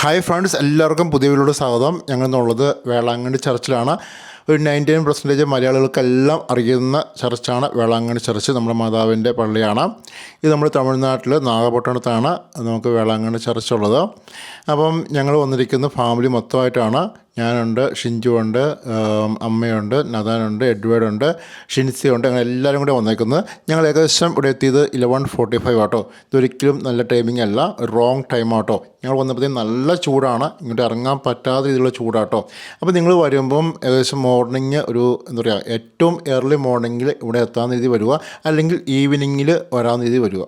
Hi friends എല്ലാവർക്കും പുതിയ സ്വാഗതം. ഞങ്ങൾ എന്നുള്ളത് വേളാങ്കണ്ണി ചർച്ചിലാണ്. ഒരു നയന്റി നയൻ പെർസെന്റേജ് മലയാളികൾക്കെല്ലാം അറിയുന്ന ചർച്ചാണ് വേളാങ്കണ്ണി ചർച്ച് നമ്മുടെ മാതാവിന്റെ പള്ളിയാണ്. ഇത് നമ്മൾ തമിഴ്നാട്ടിൽ നാഗപട്ടണത്താണ് നമുക്ക് വേളാങ്കണ്ണി ചർച്ച് ഉള്ളത്. അപ്പം ഞങ്ങൾ വന്നിരിക്കുന്ന ഫാമിലി മൊത്തമായിട്ടാണ്. ഞാനുണ്ട് ഷിഞ്ചു ഉണ്ട് അമ്മയുണ്ട് നദാനുണ്ട് എഡ്വേർഡ് ഉണ്ട് ഷിൻസി ഉണ്ട് അങ്ങനെ എല്ലാവരും കൂടെ വന്നേക്കുന്നത്. ഞങ്ങൾ ഏകദേശം ഇവിടെ എത്തിയത് ഇലവൺ ഫോർട്ടി ഫൈവ് ആട്ടോ. ഇതൊരിക്കലും നല്ല ടൈമിംഗ് അല്ല റോങ് ടൈം ആട്ടോ. ഞങ്ങൾ വന്നപ്പോഴത്തേക്കും നല്ല ചൂടാണ്. ഇങ്ങോട്ട് ഇറങ്ങാൻ പറ്റാത്ത രീതിയിലുള്ള ചൂടാട്ടോ. അപ്പോൾ നിങ്ങൾ വരുമ്പം ഏകദേശം മോർണിംഗ് ഒരു എന്താ പറയുക ഏറ്റവും ഏർലി മോർണിംഗിൽ ഇവിടെ എത്താൻ രീതി വരിക അല്ലെങ്കിൽ ഈവനിങ്ങിൽ വരാൻ രീതി വരിക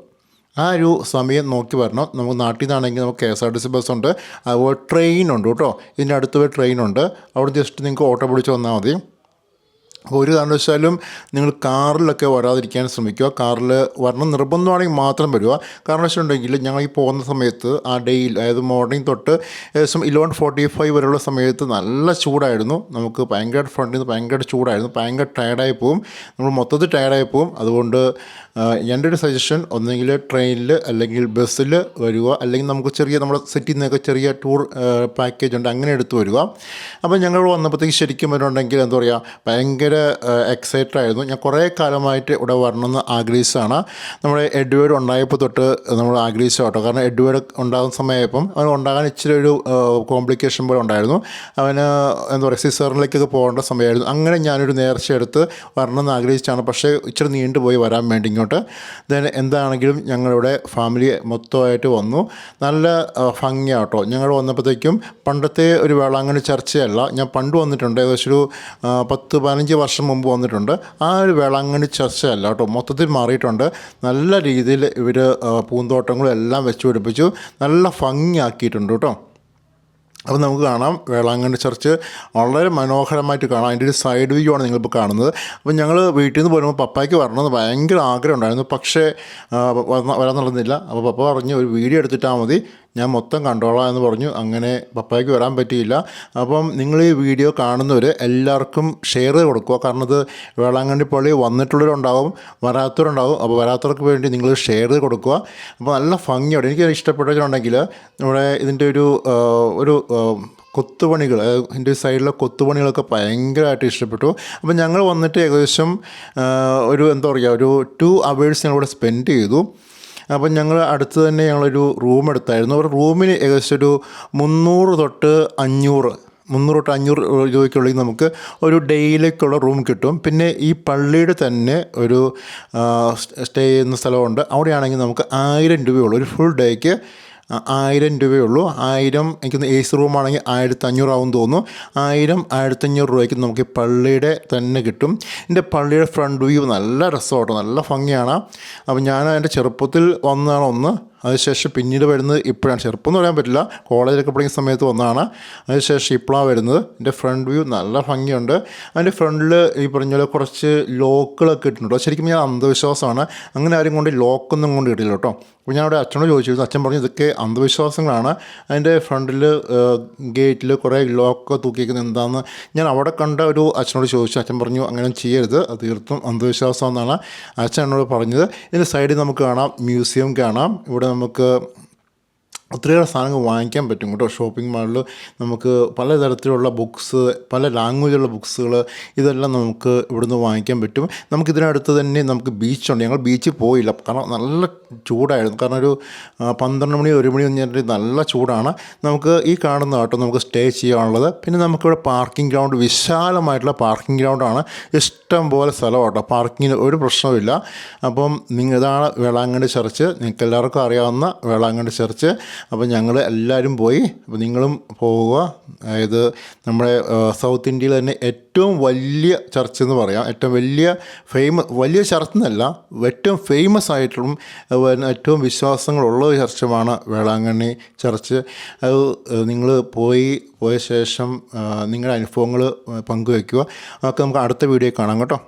ആ ഒരു സമയം നോക്കി വരണം. നമുക്ക് നാട്ടിൽ നിന്നാണെങ്കിൽ നമുക്ക് K S R T C ബസ്സുണ്ട് അതുപോലെ ട്രെയിനുണ്ട് കേട്ടോ. ഇതിന്റെ അടുത്ത് ട്രെയിനുണ്ട് അവിടെ ജസ്റ്റ് നിങ്ങൾക്ക് ഓട്ടോ പിടിച്ച് വന്നാൽ മതി. അപ്പോൾ ഒരു കാരണം വെച്ചാലും നിങ്ങൾ കാറിലൊക്കെ വരാതിരിക്കാൻ ശ്രമിക്കുക. കാറിൽ വരണം നിർബന്ധമാണെങ്കിൽ മാത്രം വരിക. കാരണം വെച്ചിട്ടുണ്ടെങ്കിൽ ഞങ്ങൾ ഈ പോകുന്ന സമയത്ത് ആ ഡേയിൽ അതായത് മോർണിംഗ് തൊട്ട് ഏകദേശം ഇലവൻ ഫോർട്ടി ഫൈവ് വരെയുള്ള സമയത്ത് നല്ല ചൂടായിരുന്നു. നമുക്ക് ഭയങ്കര ഫ്രണ്ടിൽ നിന്ന് ഭയങ്കര ചൂടായിരുന്നു. ഭയങ്കര ടയർഡായി പോവും. നമ്മൾ മൊത്തത്തിൽ ടയർഡായി പോവും. അതുകൊണ്ട് എന്റെ ഒരു സജഷൻ ഒന്നെങ്കിൽ ട്രെയിനിൽ അല്ലെങ്കിൽ ബസ്സിൽ വരിക. അല്ലെങ്കിൽ നമുക്ക് ചെറിയ നമ്മുടെ സിറ്റിയിൽ നിന്നൊക്കെ ചെറിയ ടൂർ പാക്കേജ് ഉണ്ട്. അങ്ങനെ എടുത്ത് വരിക. അപ്പോൾ ഞങ്ങൾ വന്നപ്പോഴത്തേക്ക് ശരിക്കും വരുന്നുണ്ടെങ്കിൽ എന്താ പറയുക ഭയങ്കര എക്സൈറ്റഡ് ആയിരുന്നു. ഞാൻ കുറേ കാലമായിട്ട് ഇവിടെ വരണമെന്ന് ആഗ്രഹിച്ചതാണ്. നമ്മുടെ എഡ്വേർഡ് ഉണ്ടായപ്പോൾ തൊട്ട് നമ്മൾ ആഗ്രഹിച്ചു കേട്ടോ കാരണം എഡ്വേർഡ് ഉണ്ടാകുന്ന സമയമായപ്പം അവന് ഉണ്ടാകാൻ ഇച്ചിരി ഒരു കോംപ്ലിക്കേഷൻ പോലെ ഉണ്ടായിരുന്നു. അവന് എന്താ പറയുക സിസറിലേക്കൊക്കെ പോകേണ്ട സമയമായിരുന്നു. അങ്ങനെ ഞാനൊരു നേർച്ച എടുത്ത് വരണമെന്ന് ആഗ്രഹിച്ചാണ് പക്ഷേ ഇച്ചിരി നീണ്ടുപോയി വരാൻ വേണ്ടി ഇങ്ങോട്ട്. ദെൻ എന്താണെങ്കിലും ഞങ്ങളിവിടെ ഫാമിലി മൊത്തമായിട്ട് വന്നു. നല്ല ഭംഗിയാട്ടോ. ഞങ്ങൾ വന്നപ്പോഴത്തേക്കും പണ്ടത്തെ ഒരു വേളാങ്കണ്ണി ചർച്ചയല്ല. ഞാൻ പണ്ട് വന്നിട്ടുണ്ട്. ഏകദേശം ഒരു പത്ത് പതിനഞ്ച് വർഷം മുമ്പ് വന്നിട്ടുണ്ട്. ആ ഒരു വേളാങ്കണ്ണി ചർച്ചയല്ല കേട്ടോ. മൊത്തത്തിൽ മാറിയിട്ടുണ്ട്. നല്ല രീതിയിൽ ഇവർ പൂന്തോട്ടങ്ങളും എല്ലാം വെച്ച് പിടിപ്പിച്ചു. നല്ല ഭംഗിയാക്കിയിട്ടുണ്ട് കേട്ടോ. അപ്പോൾ നമുക്ക് കാണാം വേളാങ്കണ്ണി ചർച്ച് വളരെ മനോഹരമായിട്ട് കാണാം. അതിന്റെ ഒരു സൈഡ് വ്യൂ ആണ് നിങ്ങളിപ്പോൾ കാണുന്നത്. അപ്പോൾ ഞങ്ങൾ വീട്ടിൽ നിന്ന് പോരുമ്പോൾ പപ്പായ്ക്ക് വരണമെന്ന് ഭയങ്കര ആഗ്രഹം ഉണ്ടായിരുന്നു. പക്ഷേ വരാൻ നടന്നില്ല. അപ്പോൾ പപ്പ പറഞ്ഞു ഒരു വീഡിയോ എടുത്തിട്ടാൽ മതി. ഞാൻ മൊത്തം കണ്ടോളാം എന്ന് പറഞ്ഞു. അങ്ങനെ പപ്പായ്ക്ക് വരാൻ പറ്റിയില്ല. അപ്പം നിങ്ങൾ ഈ വീഡിയോ കാണുന്നവർ എല്ലാവർക്കും ഷെയർ കൊടുക്കുക. കാരണം ഇത് വേളാങ്കണ്ണി പള്ളി വന്നിട്ടുള്ളവരുണ്ടാവും വരാത്തവരുണ്ടാവും. അപ്പോൾ വരാത്തവർക്ക് വേണ്ടി നിങ്ങൾ ഷെയർ കൊടുക്കുക. അപ്പോൾ നല്ല ഭംഗിയോടെ എനിക്ക് ഇഷ്ടപ്പെട്ടിട്ടുണ്ടെങ്കിൽ നമ്മുടെ ഇതിന്റെ ഒരു ഒരു കൊത്തുപണികൾ എന്റെ സൈഡിലെ കൊത്തുപണികളൊക്കെ ഭയങ്കരമായിട്ട് ഇഷ്ടപ്പെട്ടു. അപ്പം ഞങ്ങൾ വന്നിട്ട് ഏകദേശം ഒരു എന്താ പറയുക ഒരു ടു അവേഴ്സ് ഞങ്ങളിവിടെ സ്പെൻഡ് ചെയ്തു. അപ്പം ഞങ്ങൾ അടുത്ത് തന്നെ ഞങ്ങളൊരു റൂം എടുത്തായിരുന്നു. ഒരു റൂമിന് ഏകദേശം ഒരു മുന്നൂറ് തൊട്ട് അഞ്ഞൂറ് മുന്നൂറ് തൊട്ട് അഞ്ഞൂറ് രൂപയ്ക്കുള്ളിൽ നമുക്ക് ഒരു ഡെയിലേക്കുള്ള റൂം കിട്ടും. പിന്നെ ഈ പള്ളിയുടെ തന്നെ ഒരു സ്റ്റേ ചെയ്യുന്ന സ്ഥലമുണ്ട്. അവിടെയാണെങ്കിൽ നമുക്ക് ആയിരം രൂപയുള്ളൂ. ഒരു ഫുൾ ഡേക്ക് ആയിരം രൂപയുള്ളൂ. ആയിരം എനിക്ക് എ സി റൂമാണെങ്കിൽ ആയിരത്തി അഞ്ഞൂറാവും തോന്നുന്നു. ആയിരം ആയിരത്തഞ്ഞൂറ് രൂപയ്ക്ക് നമുക്ക് പള്ളിയുടെ തന്നെ കിട്ടും. എന്റെ പള്ളിയുടെ ഫ്രണ്ട് വ്യൂ നല്ല രസമാട്ടോ. നല്ല ഭംഗിയാണ്. അപ്പം ഞാൻ എന്റെ ചെറുപ്പത്തിൽ വന്നതാണ് ഒന്ന്. അതിനുശേഷം പിന്നീട് വരുന്നത് ഇപ്പോഴാണ്. ചെറുപ്പം എന്ന് പറയാൻ പറ്റില്ല. കോളേജിലൊക്കെ പഠിക്കുന്ന സമയത്ത് വന്നതാണ്. അതിനുശേഷം ഇപ്പോഴാണ് വരുന്നത്. എന്റെ ഫ്രണ്ട് വ്യൂ നല്ല ഭംഗിയുണ്ട്. അതിന്റെ ഫ്രണ്ടിൽ ഈ പറഞ്ഞ പോലെ കുറച്ച് ലോക്കുകളൊക്കെ ഇട്ടിട്ടുണ്ട്. ശരിക്കും ഞാൻ അന്ധവിശ്വാസമാണ്. അങ്ങനെ ആരും കൊണ്ട് ലോക്കൊന്നും കൊണ്ട് ഇടില്ല കേട്ടോ. അപ്പോൾ ഞാൻ അവിടെ അച്ഛനോട് ചോദിച്ചിരുന്നു. അച്ഛൻ പറഞ്ഞു ഇതൊക്കെ അന്ധവിശ്വാസങ്ങളാണ്. അതിന്റെ ഫ്രണ്ടിൽ ഗേറ്റിൽ കുറേ ലോക്ക് തൂക്കിയിരിക്കുന്നത് എന്താണെന്ന് ഞാൻ അവിടെ കണ്ട ഒരു അച്ഛനോട് ചോദിച്ചു. അച്ഛൻ പറഞ്ഞു അങ്ങനെ ചെയ്യരുത്. അത് തീർത്തും അന്ധവിശ്വാസം എന്നാണ് അച്ഛൻ എന്നോട് പറഞ്ഞത്. ഇതിന്റെ സൈഡിൽ നമുക്ക് കാണാം. മ്യൂസിയം കാണാം. ഇവിടെ നമുക്ക് ഒത്തിരിയേറെ സാധനങ്ങൾ വാങ്ങിക്കാൻ പറ്റും കേട്ടോ. ഷോപ്പിംഗ് മാളിൽ നമുക്ക് പലതരത്തിലുള്ള ബുക്സ് പല ലാംഗ്വേജുള്ള ബുക്സുകൾ ഇതെല്ലാം നമുക്ക് ഇവിടുന്ന് വാങ്ങിക്കാൻ പറ്റും. നമുക്ക് ഇതിനടുത്ത് തന്നെ നമുക്ക് ബീച്ചുണ്ട്. ഞങ്ങൾ ബീച്ചിൽ പോയില്ല. കാരണം നല്ല ചൂടായിരുന്നു. കാരണം ഒരു പന്ത്രണ്ട് മണി ഒരു മണി കഴിഞ്ഞിട്ട് നല്ല ചൂടാണ്. നമുക്ക് ഈ കാണുന്ന കേട്ടോ നമുക്ക് സ്റ്റേ ചെയ്യാനുള്ളത്. പിന്നെ നമുക്കിവിടെ പാർക്കിംഗ് ഗ്രൗണ്ട് വിശാലമായിട്ടുള്ള പാർക്കിംഗ് ഗ്രൗണ്ടാണ്. ഇഷ്ടം പോലെ സ്ഥലം കേട്ടോ. പാർക്കിങ്ങിന് ഒരു പ്രശ്നവുമില്ല. അപ്പം നിങ്ങൾ ഇതാണ് വേളാങ്കണ്ണി ചർച്ച്. നിങ്ങൾക്ക് എല്ലാവർക്കും അറിയാവുന്ന വേളാങ്കണ്ണി ചർച്ച്. അപ്പോൾ ഞങ്ങൾ എല്ലാവരും പോയി. അപ്പോൾ നിങ്ങളും പോവുക. അതായത് നമ്മുടെ സൗത്ത് ഇന്ത്യയിൽ തന്നെ ഏറ്റവും വലിയ ചർച്ച് എന്ന് പറയാം. ഏറ്റവും വലിയ ഫേമസ് വലിയ ചർച്ച് എന്നല്ല ഏറ്റവും ഫേമസ് ആയിട്ടുള്ള ഏറ്റവും വിശ്വാസങ്ങളുള്ള ഒരു ചർച്ചുമാണ് വേളാങ്കണ്ണി ചർച്ച്. അത് നിങ്ങൾ പോയി പോയ ശേഷം നിങ്ങളുടെ അനുഭവങ്ങൾ പങ്കുവയ്ക്കുക അതൊക്കെ നമുക്ക് അടുത്ത വീഡിയോ കാണാം കേട്ടോ.